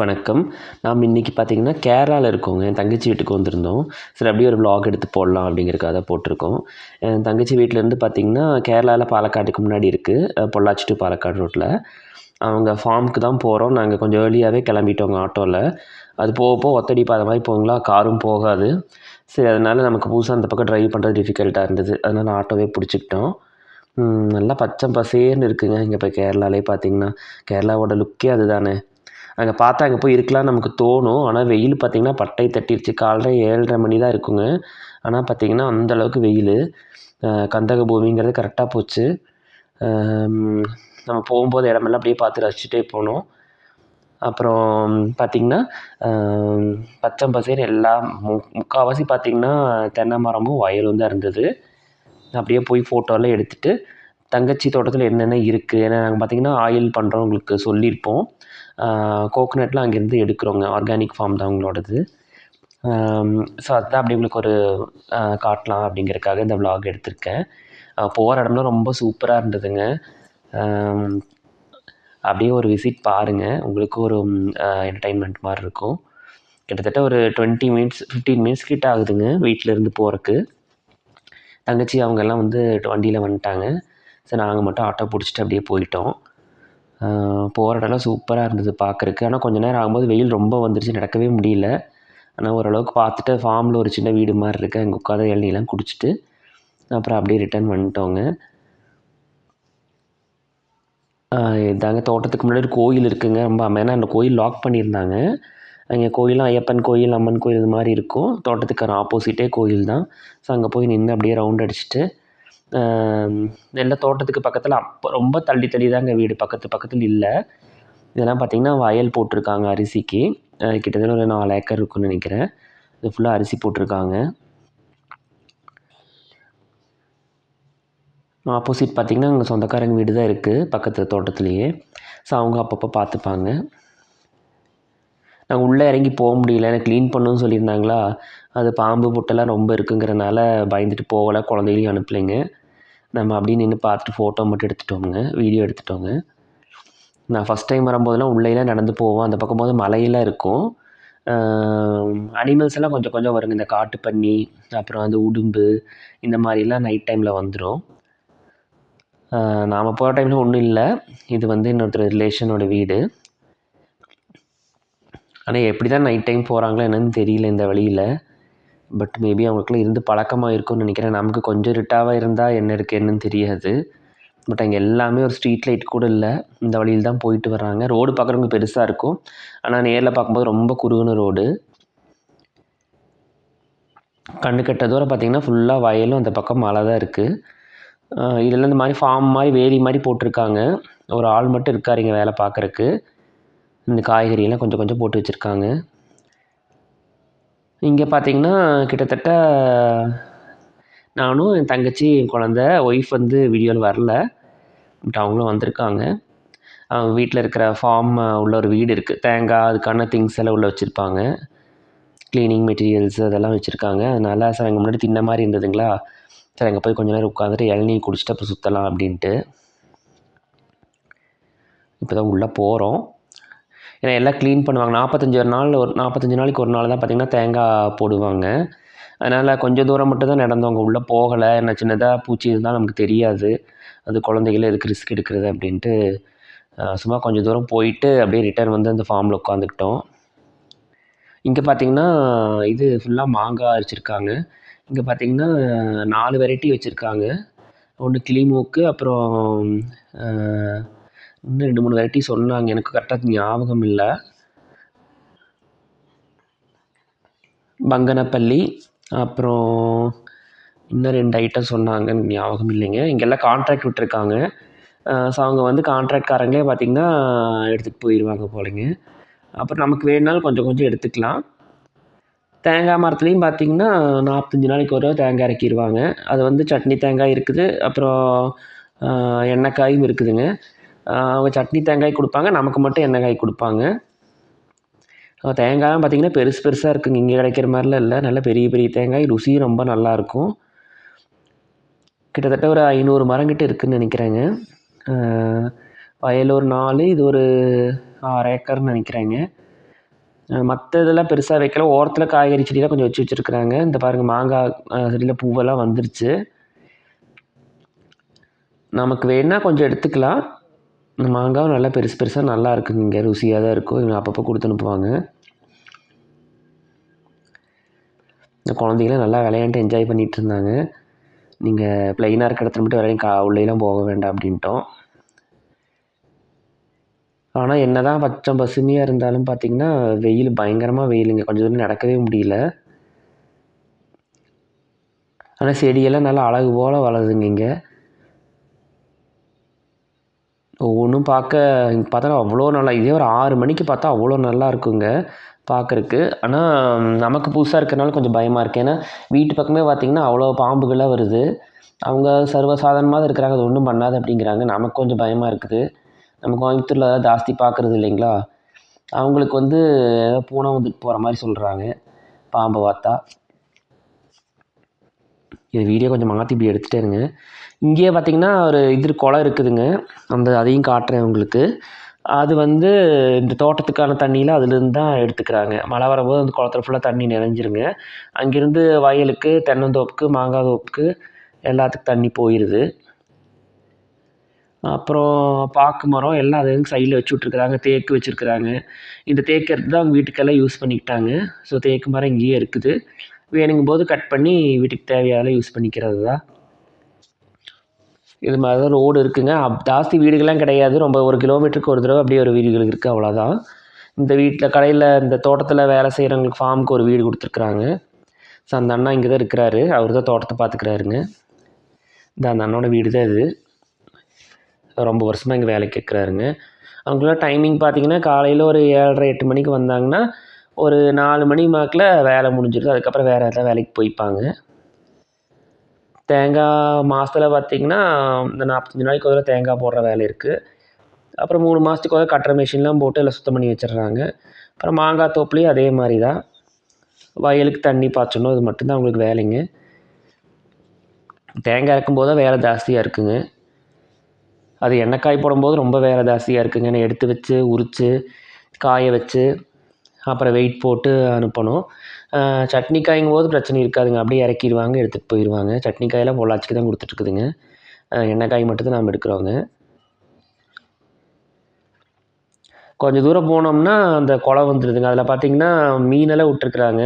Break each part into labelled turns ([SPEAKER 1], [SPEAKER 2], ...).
[SPEAKER 1] வணக்கம். நாம் இன்றைக்கி பார்த்திங்கன்னா கேரளாவில் இருக்கோங்க. என் தங்கச்சி வீட்டுக்கு வந்திருந்தோம். சரி அப்படியே ஒரு ப்ளாக் எடுத்து போடலாம் அப்படிங்கிறக்காக தான் போட்டிருக்கோம். என் தங்கச்சி வீட்டிலேருந்து பார்த்திங்கன்னா கேரளாவில் பாலக்காட்டுக்கு முன்னாடி இருக்குது பொள்ளாச்சி டு பாலக்காடு ரோட்டில் அவங்க ஃபார்முக்கு தான் போகிறோம் நாங்கள் கொஞ்சம் ஏர்லியாகவே கிளம்பிட்டோங்க ஆட்டோவில் அது போக போக ஒத்தடி பாத மாதிரி போங்களா காரும் போகாது. சரி அதனால் நமக்கு புதுசாக அந்த பக்கம் ட்ரைவ் பண்ணுறது டிஃபிகல்ட்டாக இருந்தது. அதனால் ஆட்டோவே பிடிச்சிக்கிட்டோம். நல்லா பச்சை பசேர்னு இருக்குங்க. இங்கே இப்போ கேரளாலே பார்த்தீங்கன்னா. கேரளாவோட லுக்கே அதுதானே. அங்கே பார்த்தா அங்கே போய் இருக்கலாம் நமக்கு தோணும். ஆனால் வெயில் பார்த்திங்கன்னா பட்டை தட்டிடுச்சு காலைல ஏழரை மணி தான் இருக்குங்க. ஆனால் பார்த்திங்கன்னா அந்த அளவுக்கு வெயில். கந்தக பூமிங்கிறது கரெக்டாக போச்சு. நம்ம போகும்போது இடமெல்லாம் அப்படியே பார்த்து ரசிச்சுட்டே போனோம். அப்புறம் பார்த்திங்கன்னா பச்சை பசேர் எல்லாம் மு முக்கால்வாசி பார்த்திங்கன்னா தென்னை மரமும் வயலும் தான் இருந்தது. அப்படியே போய் ஃபோட்டோலாம் எடுத்துகிட்டு தங்கச்சி தோட்டத்தில் என்னென்ன இருக்குது ஏன்னா நாங்கள் பார்த்திங்கன்னா ஆயில் பண்ணுறோம் உங்களுக்கு சொல்லியிருப்போம் கோகோனட்லாம் அங்கேருந்து எடுக்கிறோங்க. ஆர்கானிக் ஃபார்ம் தான் அவங்களோடது ஸோ அதுதான் அப்படி உங்களுக்கு ஒரு காட்டலாம் அப்படிங்கிறதுக்காக இந்த vlog எடுத்திருக்கேன். போகிற இடம்லாம் ரொம்ப சூப்பராக இருந்ததுங்க. அப்படியே ஒரு விசிட் பாருங்கள் உங்களுக்கு ஒரு என்டர்டைன்மெண்ட் மாதிரி இருக்கும். கிட்டத்தட்ட ஒரு டுவெண்ட்டி மினிட்ஸ் ஃபிஃப்டீன் மினிட்ஸ் கிட்ட ஆகுதுங்க வீட்டிலேருந்து போகிறக்கு தங்கச்சி அவங்கெல்லாம் வந்து வண்டியில் வந்துட்டாங்க. ஸோ நாங்கள் மட்டும் ஆட்டோ பிடிச்சிட்டு அப்படியே போயிட்டோம். போகிற இடம்லாம் சூப்பராக இருந்தது பார்க்குறக்கு ஆனால் கொஞ்சம் நேரம் ஆகும்போது வெயில் ரொம்ப வந்துருச்சு நடக்கவே முடியல. ஆனால் ஓரளவுக்கு பார்த்துட்டு ஃபார்மில் ஒரு சின்ன வீடு மாதிரி இருக்குது அங்கே உட்காந்து இளநீலாம் குடிச்சிட்டு அப்புறம் அப்படியே ரிட்டர்ன் வந்துட்டோங்க இதாங்க தோட்டத்துக்கு முன்னாடி ஒரு கோயில் இருக்குங்க. ரொம்ப அமைதியாக அந்த கோயில் லாக் பண்ணியிருந்தாங்க. அங்கே கோயிலும் ஐயப்பன் கோயில் அம்மன் கோயில் இது மாதிரி இருக்கும். தோட்டத்துக்கு ஆப்போசிட்டே கோயில் தான் ஸோ அங்கே போய் நின்று அப்படியே ரவுண்ட் அடிச்சுட்டு நல்ல தோட்டத்துக்கு பக்கத்தில் அப்போ ரொம்ப தள்ளி தள்ளி தாங்க வீடு. பக்கத்து பக்கத்தில் இல்லை. இதெல்லாம் பார்த்திங்கன்னா வயல் போட்டிருக்காங்க அரிசிக்கு. கிட்டத்தட்ட ஒரு நாலு ஏக்கர் இருக்குன்னு நினைக்கிறேன். இது ஃபுல்லாக அரிசி போட்டிருக்காங்க. ஆப்போசிட் பார்த்திங்கன்னா அங்கே சொந்தக்காரங்க வீடு தான் இருக்குது பக்கத்து தோட்டத்துலேயே. ஸோ அவங்க அப்பப்போ பார்த்துப்பாங்க நாங்கள் உள்ளே இறங்கி போக முடியல. எனக்கு க்ளீன் பண்ணணும்னு சொல்லியிருந்தாங்களா? அது பாம்பு புட்டெல்லாம் ரொம்ப இருக்குங்கிறனால பயந்துட்டு போகலை குழந்தைகளையும் அனுப்பலைங்க. நம்ம அப்படியே நின்று பார்த்துட்டு ஃபோட்டோ மட்டும் எடுத்துட்டோங்க வீடியோ எடுத்துட்டோங்க. நான் ஃபஸ்ட் டைம் வரும்போதெல்லாம் உள்ளேலாம் நடந்து போவோம். அந்த பக்கம் போது மலையெல்லாம் இருக்கும். அனிமல்ஸ் எல்லாம் கொஞ்சம் கொஞ்சம் வருங்க. இந்த காட்டுப்பன்னி அப்புறம் அந்த உடும்பு இந்த மாதிரிலாம் நைட் டைமில் வந்துடும் நாம் போகிற டைமில் ஒன்றும் இல்லை. இது வந்து இன்னொருத்தர் ரிலேஷனோட வீடு. ஆனால் எப்படி தான் நைட் டைம் போகிறாங்களோ என்னன்னு தெரியல இந்த வழியில். பட் மேபி அவங்களுக்குலாம் இருந்து பழக்கமாக இருக்கும்னு நினைக்கிறேன். நமக்கு கொஞ்சம் இருட்டாவாக இருந்தால் என்ன இருக்குது என்னன்னு தெரியாது. பட் அங்கே எல்லாமே ஒரு ஸ்ட்ரீட் லைட் கூட இல்லை. இந்த வழியில் தான் போயிட்டு வர்றாங்க. ரோடு பார்க்குறவங்க பெருசாக இருக்கும். ஆனால் நேரில் பார்க்கும்போது ரொம்ப குறுகுன ரோடு கண்ணு கட்ட தூரம் பார்த்தீங்கன்னா ஃபுல்லாக வயலும் அந்த பக்கம் மழை தான் இருக்குது இதில் இந்த மாதிரி ஃபார்ம் மாதிரி வேலி மாதிரி போட்டிருக்காங்க. ஒரு ஆள் மட்டும் இருக்கார் இங்கே வேலை பார்க்குறக்கு இந்த காய்கறியெல்லாம் கொஞ்சம் கொஞ்சம் போட்டு வச்சுருக்காங்க. இங்கே பார்த்தீங்கன்னா கிட்டத்தட்ட நானும் என் தங்கச்சி என் குழந்த ஒய்ஃப் வந்து வீடியோவில் வரல. பட் அவங்களும் வந்திருக்காங்க. அவங்க வீட்டில் இருக்கிற ஃபார்ம் உள்ள ஒரு வீடு இருக்குது தேங்காய் அதுக்கான திங்ஸ் எல்லாம் உள்ளே வச்சுருப்பாங்க. க்ளீனிங் மெட்டீரியல்ஸ் அதெல்லாம் வச்சுருக்காங்க. அதனால் சார் அங்கே முன்னாடி தின்ன மாதிரி இருந்ததுங்களா? சார் அங்கே போய் கொஞ்ச நேரம் உட்காந்துட்டு இளநீ குடிச்சிட்டு அப்புறம் சுற்றலாம் அப்படின்ட்டு. இப்போ தான் உள்ளே போகிறோம் ஏன்னா எல்லாம் க்ளீன் பண்ணுவாங்க. நாற்பத்தஞ்சு ஒரு நாள் ஒரு நாற்பத்தஞ்சு நாளைக்கு ஒரு நாள் தான் பார்த்திங்கன்னா தேங்காய் போடுவாங்க. அதனால் கொஞ்சம் தூரம் மட்டும் தான் நடந்தவங்க உள்ளே போகலை. என்ன சின்னதாக பூச்சி இருந்தால் நமக்கு தெரியாது. அது குழந்தைகள எதுக்கு ரிஸ்க் எடுக்கிறது அப்படின்ட்டு சும்மா கொஞ்சம் தூரம் போயிட்டு அப்படியே ரிட்டர்ன் வந்து அந்த ஃபார்மில் உட்காந்துக்கிட்டோம் இங்கே பார்த்தீங்கன்னா இது ஃபுல்லாக மாங்காய் அரிச்சிருக்காங்க. இங்கே பார்த்தீங்கன்னா நாலு வெரைட்டி வச்சுருக்காங்க. ஒன்று கிளிமூக்கு அப்புறம் இன்னும் ரெண்டு மூணு வெரைட்டி சொன்னாங்க. எனக்கு கரெக்டாக ஞாபகம் இல்லை. பங்கனப்பள்ளி அப்புறம் இன்னும் ரெண்டு ஐட்டம் சொன்னாங்கன்னு ஞாபகம் இல்லைங்க. இங்கெல்லாம் கான்ட்ராக்ட் விட்டுருக்காங்க. ஸோ அவங்க வந்து கான்ட்ராக்ட்காரங்களே பார்த்திங்கன்னா எடுத்துகிட்டு போயிடுவாங்க போலங்க. அப்புறம் நமக்கு வேணுனாலும் கொஞ்சம் கொஞ்சம் எடுத்துக்கலாம். தேங்காய் மரத்துலேயும் பார்த்திங்கன்னா நாற்பத்தஞ்சு நாளைக்கு ஒரு தேங்காய் இறக்கிடுவாங்க அது வந்து சட்னி தேங்காய் இருக்குது. அப்புறம் எண்ணெய்க்காயும் இருக்குதுங்க. அவங்க சட்னி தேங்காய் கொடுப்பாங்க. நமக்கு மட்டும் எண்ணெய் காய் கொடுப்பாங்க தேங்காய்லாம் பார்த்திங்கன்னா பெருசு பெருசாக இருக்குங்க. இங்கே கிடைக்கிற மாதிரிலாம் இல்லை. நல்ல பெரிய பெரிய தேங்காய். ருசியும் ரொம்ப நல்லாயிருக்கும் கிட்டத்தட்ட ஒரு ஐநூறு மரங்கிட்ட இருக்குதுன்னு நினைக்கிறேங்க. வயல் ஒரு நாலு இது ஒரு ஆறு ஏக்கர்னு நினைக்கிறேங்க. மற்ற இதெல்லாம் பெருசாக வைக்கல. ஓரத்தில் காய்கறி செடியெலாம் கொஞ்சம் வச்சு வச்சுருக்குறாங்க. இந்த பாருங்கள் மாங்காய் செடியில் பூவெல்லாம் வந்துருச்சு. நமக்கு வேணால் கொஞ்சம் எடுத்துக்கலாம். இந்த மாங்காவும் நல்லா பெருசு பெருசாக நல்லா இருக்குங்க. இங்கே ருசியாக தான் இருக்கும். இவங்க அப்பப்போ கொடுத்து அனுப்புவாங்க. இந்த குழந்தைங்களாம் நல்லா விளையாண்டு என்ஜாய் பண்ணிகிட்டு இருந்தாங்க. நீங்கள் ப்ளைனாக இருக்க இடத்துல மட்டும் விளையாடி கா உள்ளேலாம் போக வேண்டாம் அப்படின்ட்டோம். ஆனால் என்ன தான் பச்சம் பசுமையாக இருந்தாலும் பார்த்திங்கன்னா வெயில் பயங்கரமாக வெயிலுங்க. கொஞ்சம் தூரம் நடக்கவே முடியல. ஆனால் செடியெல்லாம் நல்லா அழகு போல் வளருதுங்க இங்கே. ஒவ்வொன்றும் பார்க்க இங்கே பார்த்தா அவ்வளோ நல்லா இதே ஒரு ஆறு மணிக்கு பார்த்தா அவ்வளோ நல்லா இருக்குங்க பார்க்குறக்கு ஆனால் நமக்கு புதுசாக இருக்கிறனால கொஞ்சம் பயமாக இருக்குது ஏன்னா வீட்டு பக்கமே பார்த்திங்கன்னா அவ்வளோ பாம்புகள்லாம் வருது. அவங்க சர்வசாதாரணமாக தான் இருக்கிறாங்க அது ஒன்றும் பண்ணாது அப்படிங்கிறாங்க. நமக்கு கொஞ்சம் பயமாக இருக்குது. நம்ம கோயம்புத்தூரில் ஜாஸ்தி பார்க்குறது இல்லைங்களா? அவங்களுக்கு வந்து ஏதோ பூனை வந்துட்டு போகிற மாதிரி சொல்கிறாங்க பாம்பை பார்த்தா. இது வீடியோ கொஞ்சம் மாற்றி இப்படி எடுத்துகிட்டே இருங்க. இங்கேயே பார்த்தீங்கன்னா ஒரு இது குளம் இருக்குதுங்க. அந்த அதையும் காட்டுறேன் உங்களுக்கு. அது வந்து இந்த தோட்டத்துக்கான தண்ணியில் அதுலேருந்து தான் எடுத்துக்கிறாங்க. மழை வரும்போது அந்த குளத்துல ஃபுல்லாக தண்ணி நிறைஞ்சிருங்க. அங்கேருந்து வயலுக்கு தென்னந்தோப்புக்கு மாங்காய் தோப்புக்கு எல்லாத்துக்கும் தண்ணி போயிடுது அப்புறம் பாக்கு மரம் எல்லாம் அது சைடில் வச்சு விட்ருக்குறாங்க தேக்கு வச்சுருக்குறாங்க. இந்த தேக்கு எடுத்து தான் அவங்க வீட்டுக்கெல்லாம் யூஸ் பண்ணிக்கிட்டாங்க. ஸோ தேக்கு மரம் இங்கேயே இருக்குது. வேணுங்கும் போது கட் பண்ணி வீட்டுக்கு தேவையான யூஸ் பண்ணிக்கிறது தான் இது மாதிரி தான் ரோடு இருக்குங்க. அப் ஜாஸ்தி வீடுகள்லாம் கிடையாது. ரொம்ப ஒரு கிலோமீட்டருக்கு ஒரு தடவை அப்படியே ஒரு வீடுகள் இருக்குது அவ்வளோதான் இந்த வீட்டில் கடையில் இந்த தோட்டத்தில் வேலை செய்கிறவங்களுக்கு ஃபார்முக்கு ஒரு வீடு கொடுத்துருக்குறாங்க. ஸோ அந்த அண்ணா இங்கே தான் இருக்கிறாரு. அவர் தான் தோட்டத்தை பார்த்துக்குறாருங்க இந்த அந்த அண்ணனோட வீடு தான் இது. ரொம்ப வருஷமாக இங்கே வேலைக்கு கேட்குறாருங்க அவங்களாம் டைமிங் பார்த்தீங்கன்னா காலையில் ஒரு ஏழரை எட்டு மணிக்கு வந்தாங்கன்னா ஒரு நாலு மணி வாக்கில் வேலை முடிஞ்சிடுது அதுக்கப்புறம் வேறு எதாவது வேலைக்கு போய்ப்பாங்க. தேங்காய் மாதத்துல பார்த்திங்கன்னா இந்த நாற்பத்தஞ்சி நாளைக்கு ஒரு தடவை தேங்காய் போடுற வேலை இருக்குது அப்புறம் மூணு மாதத்துக்கு ஒரு கட்டுற மிஷின்லாம் போட்டு எல்லாம் சுத்தம் பண்ணி வச்சிடுறாங்க. அப்புறம் மாங்காய் தோப்புலேயும் அதே மாதிரி தான் வயலுக்கு தண்ணி பாய்ச்சணும். இது மட்டும்தான் அவங்களுக்கு வேலைங்க. தேங்காய் இறக்கும்போது தான் வேலை ஜாஸ்தியாக இருக்குங்க. அது எண்ணெய் காய் போடும்போது ரொம்ப வேலை ஜாஸ்தியாக இருக்குங்க. நான் எடுத்து வச்சு உரித்து காய வச்சு அப்புறம் வெயிட் போட்டு அனுப்பணும். சட்னி காய்ங்கும் போது பிரச்சனை இருக்காதுங்க. அப்படியே இறக்கிடுவாங்க எடுத்துகிட்டு போயிடுவாங்க. சட்னிக்காயெல்லாம் பொள்ளாச்சிக்கு தான் கொடுத்துட்ருக்குதுங்க. எண்ணெய் காய் மட்டும் தான் நாம் எடுக்கிறோங்க. கொஞ்சம் தூரம் போனோம்னா அந்த குளம் வந்துடுதுங்க அதில் பார்த்தீங்கன்னா மீனெல்லாம் விட்ருக்குறாங்க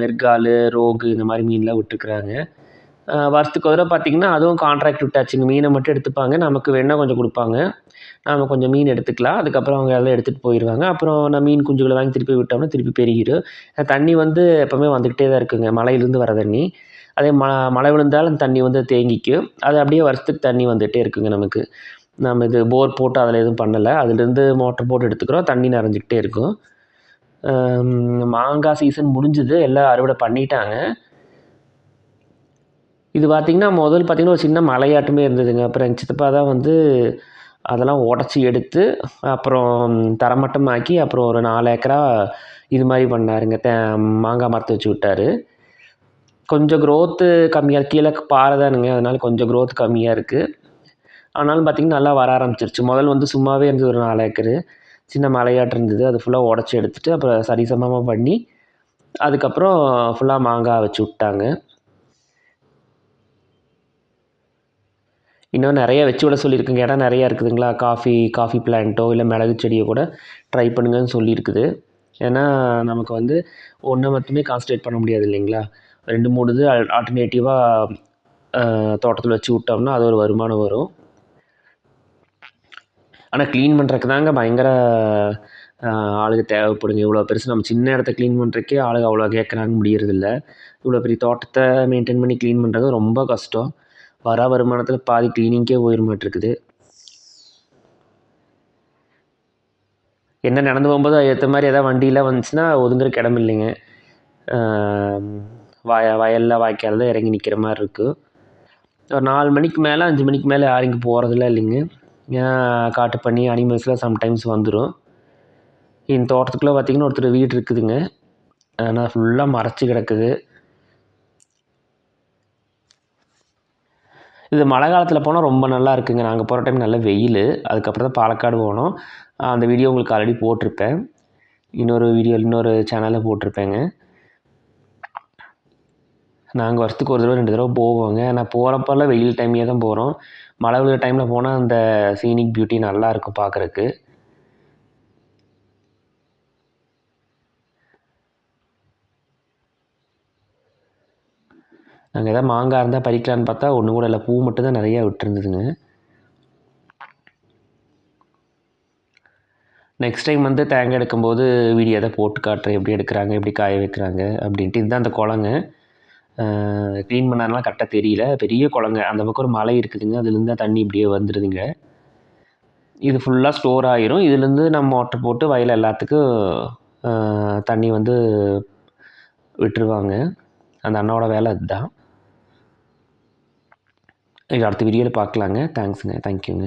[SPEAKER 1] மெர்கால் ரோகு இந்த மாதிரி மீன்லாம் விட்ருக்குறாங்க வருஷத்துக்கு ஒரு தடவை பார்த்தீங்கன்னா அதுவும் கான்ட்ராக்ட் விட்டாச்சுங்க மீனை மட்டும் எடுத்துப்பாங்க. நமக்கு வேணால் கொஞ்சம் கொடுப்பாங்க. நாம் கொஞ்சம் மீன் எடுத்துக்கலாம். அதுக்கப்புறம் அவங்க எல்லாம் எடுத்துகிட்டு போயிடுவாங்க அப்புறம் நான் மீன் குஞ்சுகளை வாங்கி திருப்பி விட்டோம்னா திருப்பி பெருகிடும் தண்ணி வந்து எப்போவுமே வந்துக்கிட்டே தான் இருக்குங்க. மலையிலேருந்து வர தண்ணி. அதே ம மழை விழுந்தாலும் தண்ணி வந்து தேங்கிக்கும். அது அப்படியே வருஷத்துக்கு தண்ணி வந்துகிட்டே இருக்குங்க நமக்கு. நம்ம இது போர் போட்டு அதில் எதுவும் பண்ணலை. அதுலேருந்து மோட்டர் போட்டு எடுத்துக்கிறோம். தண்ணி நிறைஞ்சிக்கிட்டே இருக்கும். மாங்காய் சீசன் முடிஞ்சுது. எல்லாம் அறுவடை பண்ணிட்டாங்க. இது பார்த்திங்கன்னா முதல் பார்த்திங்கன்னா ஒரு சின்ன மலையாட்டமே இருந்ததுங்க. அப்புறம் எங்கள் சித்தப்பா தான் வந்து அதெல்லாம் உடச்சி எடுத்து அப்புறம் தரமட்டமாக்கி அப்புறம் ஒரு நாலு ஏக்கரா இது மாதிரி பண்ணாருங்க. தே மாங்காய் மரத்தை வச்சு விட்டார். கொஞ்சம் க்ரோத்து கம்மியாக கீழே பாறை தானுங்க. அதனால கொஞ்சம் க்ரோத் கம்மியாக இருக்குது ஆனாலும் பார்த்திங்கன்னா நல்லா வர ஆரம்பிச்சிருச்சு. முதல் வந்து சும்மாவே இருந்தது ஒரு நாலு ஏக்கரு. சின்ன மலையாட்டம் இருந்தது. அது ஃபுல்லாக உடச்சி எடுத்துட்டு அப்புறம் சரிசமமாக பண்ணி அதுக்கப்புறம் ஃபுல்லாக மாங்காய் வச்சு விட்டாங்க. இன்னும் நிறைய வச்சு விட சொல்லியிருக்குங்க. இடம் நிறையா இருக்குதுங்களா? காஃபி காஃபி பிளான்ட்டோ இல்லை மிளகு செடியோ கூட ட்ரை பண்ணுங்கன்னு சொல்லியிருக்குது. ஏன்னா நமக்கு வந்து ஒன்றை மட்டுமே கான்சன்ட்ரேட் பண்ண முடியாது இல்லைங்களா? ரெண்டு மூணு இது ஆல்டர்னேட்டிவாக தோட்டத்தில் வச்சு விட்டோம்னா அது ஒரு வருமானம் வரும். ஆனால் க்ளீன் பண்ணுறக்கு தாங்க பயங்கர ஆளுங்க தேவைப்படுங்க. இவ்வளோ பெருசு நம்ம சின்ன இடத்த க்ளீன் பண்ணுறக்கே ஆளுங்க அவ்வளோ கேட்குறாங்க முடியறதில்ல. இவ்வளோ பெரிய தோட்டத்தை மெயின்டைன் பண்ணி க்ளீன் பண்ணுறது ரொம்ப கஷ்டம். வர வருமானத்தில் பாதி க்ளீனிங்க்கே போயிடுமாட்டிருக்குது என்ன நடந்து போகும்போது ஏற்ற மாதிரி எதாவது வண்டியெலாம் வந்துச்சுன்னா ஒதுங்குறக்கு இடம் இல்லைங்க. வய வயலில் வாய்க்காலில் இறங்கி நிற்கிற மாதிரி இருக்குது ஒரு நாலு மணிக்கு மேலே அஞ்சு மணிக்கு மேலே யாரும் இங்கே போகிறதுலாம் இல்லைங்க. ஏன் காட்டு பண்ணி அனிமல்ஸ்லாம் சம்டைம்ஸ் வந்துடும் இந்த தோட்டத்துக்குள்ளே பார்த்திங்கன்னா ஒருத்தர் வீடு இருக்குதுங்க. ஆனால் ஃபுல்லாக மறைச்சி கிடக்குது. இது மழை காலத்தில் போனால் ரொம்ப நல்லா இருக்குங்க. நாங்கள் போகிற டைம் நல்ல வெயில். அதுக்கப்புறம் தான் பாலக்காடு போனோம். அந்த வீடியோ உங்களுக்கு ஆல்ரெடி போட்டிருப்பேன். இன்னொரு வீடியோ இன்னொரு சேனலில் போட்டிருப்பேங்க. நாங்கள் வருஷத்துக்கு ஒரு தடவை ரெண்டு தடவை போவோங்க. ஆனால் போகிறப்பெல்லாம் வெயில் டைம்லேயே தான் போகிறோம் மழை விழுகிற டைமில் போனால் அந்த சீனிக் பியூட்டி நல்லா இருக்கும் பார்க்குறக்கு நாங்கள் ஏதாவது மாங்காய் இருந்தால் பறிக்கலான்னு பார்த்தா ஒன்று கூட இல்லை. பூ மட்டும் தான் நிறையா விட்டுருந்ததுங்க. நெக்ஸ்ட் டைம் வந்து தேங்காய் எடுக்கும்போது வீடியோ தான் போட்டு காட்டுறேன். எப்படி எடுக்கிறாங்க எப்படி காய வைக்கிறாங்க அப்படின்ட்டு. இதுதான் அந்த குளங்க. க்ளீன் பண்ணாலாம் கரெக்டாக தெரியல. பெரிய குளங்க. அந்த பக்கம் ஒரு மலை இருக்குதுங்க. அதுலேருந்து தான் தண்ணி இப்படியே வந்துடுதுங்க இது ஃபுல்லாக ஸ்டோர் ஆகிரும் இதுலேருந்து நம்ம மோட்ரு போட்டு வயல் எல்லாத்துக்கும் தண்ணி வந்து விட்டுருவாங்க. அந்த அண்ணாவோட வேலை அதுதான். இது அடுத்த வீடியோவில் பார்க்கலாங்க. தேங்க்ஸுங்க தேங்க்யூங்க